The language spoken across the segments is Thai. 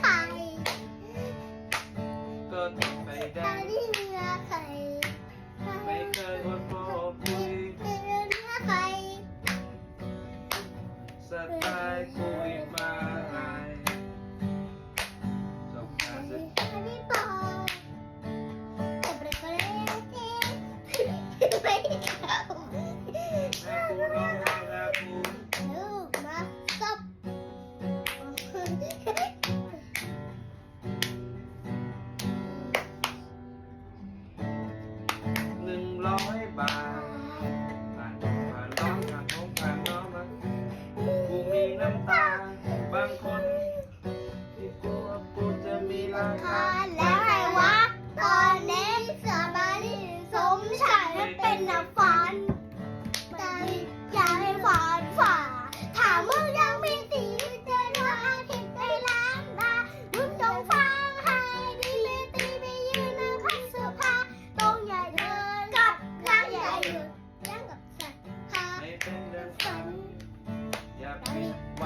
ไข่ก็เป็ไปได้ ตอเนื้อไข่ ไม่เคยวน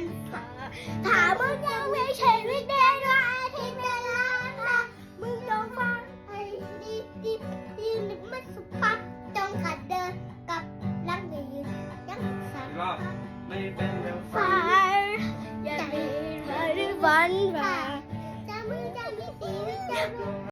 นถามมึงยังมีชีวิตเดนว่าที่เดลาตามึงลองฟังไอ้ดีดีดีม่สุภาพจ้องขัดเดินกับรังยืนยังสั่นบไม่เป็นเรื่องฝันอย่ามีวันฝั